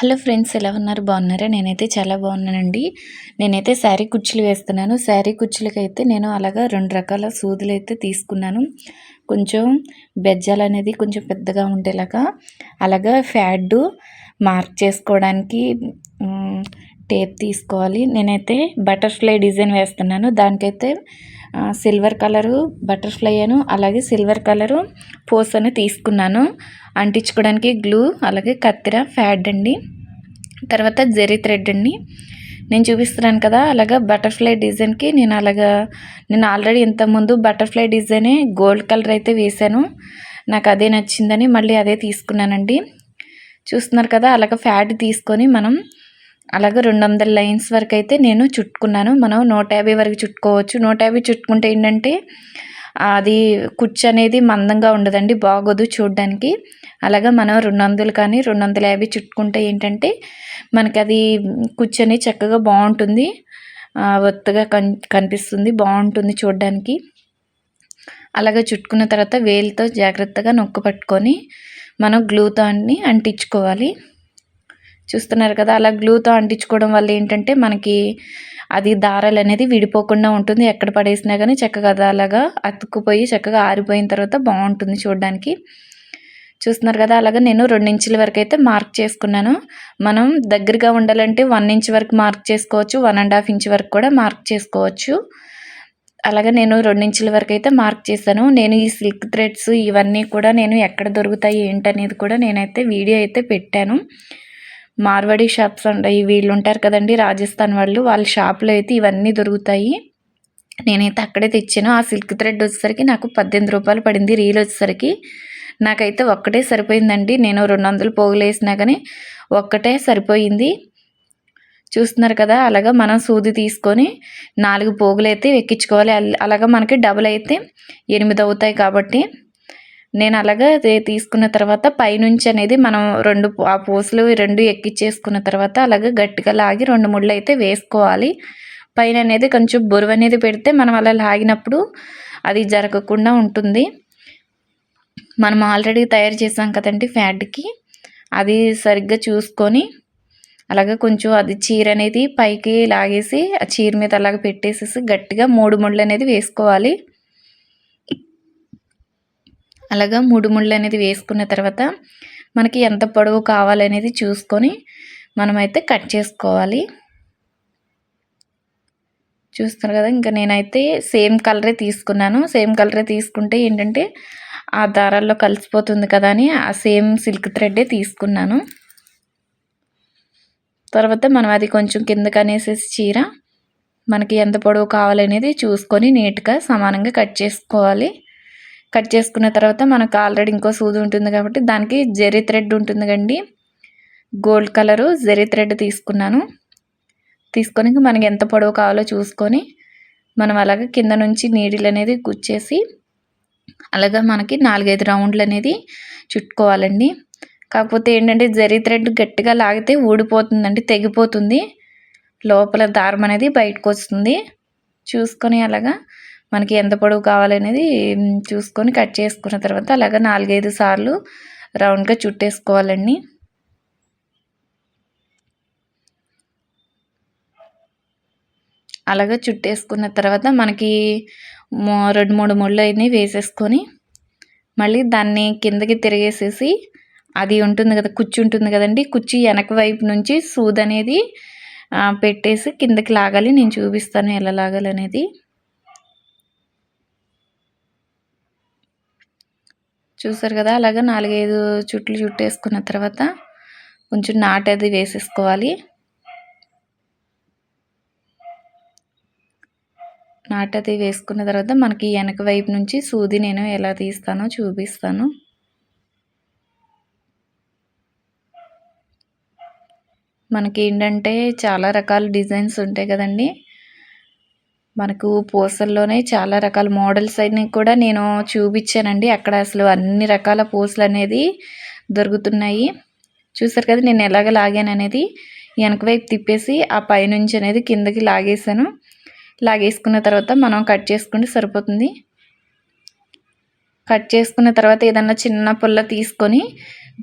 Hello friends ఎలా ఉన్నారు? బాగున్నారా? నేనైతే చాలా బాగున్నానండి. నేనైతే శారీ కుర్చీలు వేస్తున్నాను. శారీ కుర్చీలకైతే నేను అలాగా రెండు రకాల సూదులు అయితే తీసుకున్నాను. కొంచెం బెజ్జాలు అనేది కొంచెం పెద్దగా ఉండేలాగా అలాగా ఫ్యాడ్ మార్క్ చేసుకోవడానికి టేప్ తీసుకోవాలి. నేనైతే బటర్ఫ్లై డిజైన్ వేస్తున్నాను. దానికైతే సిల్వర్ కలరు బటర్ఫ్లై అను అలాగే సిల్వర్ కలరు పోస్ అని తీసుకున్నాను. అంటించుకోవడానికి గ్లూ అలాగే కత్తెర ఫ్యాడ్ అండి. తర్వాత జెరీ థ్రెడ్ అండి. నేను చూపిస్తున్నాను కదా అలాగా బటర్ఫ్లై డిజైన్కి నేను అలాగా నేను ఆల్రెడీ ఇంతకుముందు బటర్ఫ్లై డిజైనే గోల్డ్ కలర్ అయితే వేశాను. నాకు అదే నచ్చిందని మళ్ళీ అదే తీసుకున్నానండి. చూస్తున్నారు కదా అలాగ ఫ్యాడ్ తీసుకొని మనం అలాగే రెండు వందల లైన్స్ వరకు అయితే నేను చుట్టుకున్నాను. మనం నూట యాభై వరకు చుట్టుకోవచ్చు. నూట యాభై చుట్టుకుంటే ఏంటంటే అది కుచ్చు అనేది మందంగా ఉండదండి బాగోదు చూడడానికి. అలాగా మనం రెండు వందలు కానీ రెండు వందల యాభై చుట్టుకుంటే ఏంటంటే మనకి అది కుచ్చు అనేది చక్కగా బాగుంటుంది. ఒత్తుగా కన్ కనిపిస్తుంది బాగుంటుంది చూడడానికి. అలాగే చుట్టుకున్న తర్వాత వేలితో జాగ్రత్తగా నొక్కు పట్టుకొని మనం గ్లూతో అన్ని అంటించుకోవాలి. చూస్తున్నారు కదా అలా గ్లూతో అంటించుకోవడం వల్ల ఏంటంటే మనకి అది దారాలు అనేది విడిపోకుండా ఉంటుంది. ఎక్కడ పడేసినా కానీ చక్కగా అలాగా అతుక్కుపోయి చక్కగా ఆరిపోయిన తర్వాత బాగుంటుంది చూడడానికి. చూస్తున్నారు కదా అలాగే నేను రెండు ఇంచుల వరకు అయితే మార్క్ చేసుకున్నాను. మనం దగ్గరగా ఉండాలంటే వన్ ఇంచ్ వరకు మార్క్ చేసుకోవచ్చు వన్ అండ్ హాఫ్ ఇంచ్ వరకు కూడా మార్క్ చేసుకోవచ్చు. అలాగే నేను రెండించుల వరకు అయితే మార్క్ చేశాను. నేను ఈ సిల్క్ థ్రెడ్స్ ఇవన్నీ కూడా నేను ఎక్కడ దొరుకుతాయి ఏంటనేది కూడా నేనైతే వీడియో అయితే పెట్టాను. మార్వాడి షాప్స్ ఉంటాయి వీళ్ళు ఉంటారు కదండి రాజస్థాన్ వాళ్ళు వాళ్ళ షాప్లో అయితే ఇవన్నీ దొరుకుతాయి. నేనైతే అక్కడే తెచ్చాను. ఆ సిల్క్ థ్రెడ్ వచ్చేసరికి నాకు పద్దెనిమిది రూపాయలు పడింది రీల్ వచ్చేసరికి. నాకైతే ఒక్కటే సరిపోయిందండి. నేను రెండు వందలు పోగులు వేసినా కానీ ఒక్కటే సరిపోయింది. చూస్తున్నారు కదా అలాగా మనం సూది తీసుకొని నాలుగు పోగులు అయితే ఎక్కించుకోవాలి. అలాగా మనకి డబుల్ అయితే ఎనిమిది అవుతాయి కాబట్టి నేను అలాగా తీసుకున్న తర్వాత పైనుంచి అనేది మనం రెండు ఆ పూసలు రెండు ఎక్కిచ్చేసుకున్న తర్వాత అలాగే గట్టిగా లాగి రెండు ముళ్ళు అయితే వేసుకోవాలి. పైన అనేది కొంచెం బురువు అనేది పెడితే మనం అలా లాగినప్పుడు అది జరగకుండా ఉంటుంది. మనం ఆల్రెడీ తయారు చేసాం కదండి ఫ్యాట్కి అది సరిగ్గా చూసుకొని అలాగే కొంచెం అది చీర అనేది పైకి లాగేసి ఆ చీర మీద అలాగ పెట్టేసేసి గట్టిగా మూడు ముళ్ళు అనేది వేసుకోవాలి. అలాగా మూడు ముళ్ళు అనేది వేసుకున్న తర్వాత మనకి ఎంత పొడవు కావాలనేది చూసుకొని మనమైతే కట్ చేసుకోవాలి. చూస్తున్నారు కదా ఇంకా నేనైతే సేమ్ కలరే తీసుకున్నాను. సేమ్ కలరే తీసుకుంటే ఏంటంటే ఆ దారాల్లో కలిసిపోతుంది కదా అని ఆ సేమ్ సిల్క్ థ్రెడ్డే తీసుకున్నాను. తర్వాత మనం అది కొంచెం కిందకి అనేసేసి చీర మనకి ఎంత పొడవు కావాలనేది చూసుకొని నీట్గా సమానంగా కట్ చేసుకోవాలి. కట్ చేసుకున్న తర్వాత మనకు ఆల్రెడీ ఇంకో సూది ఉంటుంది కాబట్టి దానికి జెరీ థ్రెడ్ ఉంటుంది కండి గోల్డ్ కలరు జెరీ థ్రెడ్ తీసుకున్నాను. తీసుకొని మనకి ఎంత పొడవు కావాలో చూసుకొని మనం అలాగే కింద నుంచి నీడిల్ అనేది గుచ్చేసి అలాగా మనకి నాలుగైదు రౌండ్లు అనేది చుట్టుకోవాలండి. కాకపోతే ఏంటంటే జరీ థ్రెడ్ గట్టిగా లాగితే ఊడిపోతుందండి తెగిపోతుంది. లోపల దారం అనేది బయటకు వస్తుంది చూసుకొని అలాగా మనకి ఎంత పొడవు కావాలనేది చూసుకొని కట్ చేసుకున్న తర్వాత అలాగ నాలుగైదు సార్లు రౌండ్గా చుట్టేసుకోవాలండి. అలాగా చుట్టేసుకున్న తర్వాత మనకి రెండు మూడు ముళ్ళు అయినవి వేసేసుకొని మళ్ళీ దాన్ని కిందకి తిరిగేసేసి అది ఉంటుంది కదా కుచ్చి ఉంటుంది కదండి కుర్చీ వెనక వైపు నుంచి సూద్ అనేది పెట్టేసి కిందకి లాగాలి. నేను చూపిస్తాను ఎలా లాగాలి అనేది చూసారు కదా అలాగా నాలుగైదు చుట్లు చుట్టేసుకున్న తర్వాత కొంచెం నాటది వేసేసుకోవాలి. నాటది వేసుకున్న తర్వాత మనకి వెనక వైపు నుంచి సూది నేను ఎలా తీస్తానో చూపిస్తాను. మనకి ఏంటంటే చాలా రకాల డిజైన్స్ ఉంటాయి కదండి. మనకు పూసల్లోనే చాలా రకాల మోడల్స్ అన్నీ కూడా నేను చూపించానండి. అక్కడ అసలు అన్ని రకాల పూసలు అనేది దొరుకుతున్నాయి. చూసారు కదా నేను ఎలాగ లాగాను అనేది. వెనక వైపు తిప్పేసి ఆ పైనుంచి అనేది కిందకి లాగేసాను లాగేసుకున్న తర్వాత మనం కట్ చేసుకుంటే సరిపోతుంది. కట్ చేసుకున్న తర్వాత ఏదన్నా చిన్న పుల్ల తీసుకొని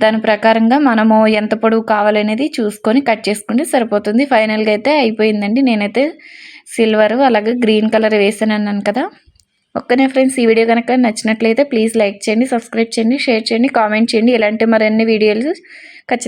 దాని ప్రకారంగా మనము ఎంత పొడవు కావాలనేది చూసుకొని కట్ చేసుకుంటే సరిపోతుంది. ఫైనల్గా అయితే అయిపోయిందండి. నేనైతే సిల్వర్ అలాగే గ్రీన్ కలర్ వేసాను అన్నాను కదా. ఒక్కనే ఫ్రెండ్స్ ఈ వీడియో కనుక నచ్చినట్లయితే ప్లీజ్ లైక్ చేయండి సబ్స్క్రైబ్ చేయండి షేర్ చేయండి కామెంట్ చేయండి. ఇలాంటి మరిన్ని వీడియోలు ఖచ్చితంగా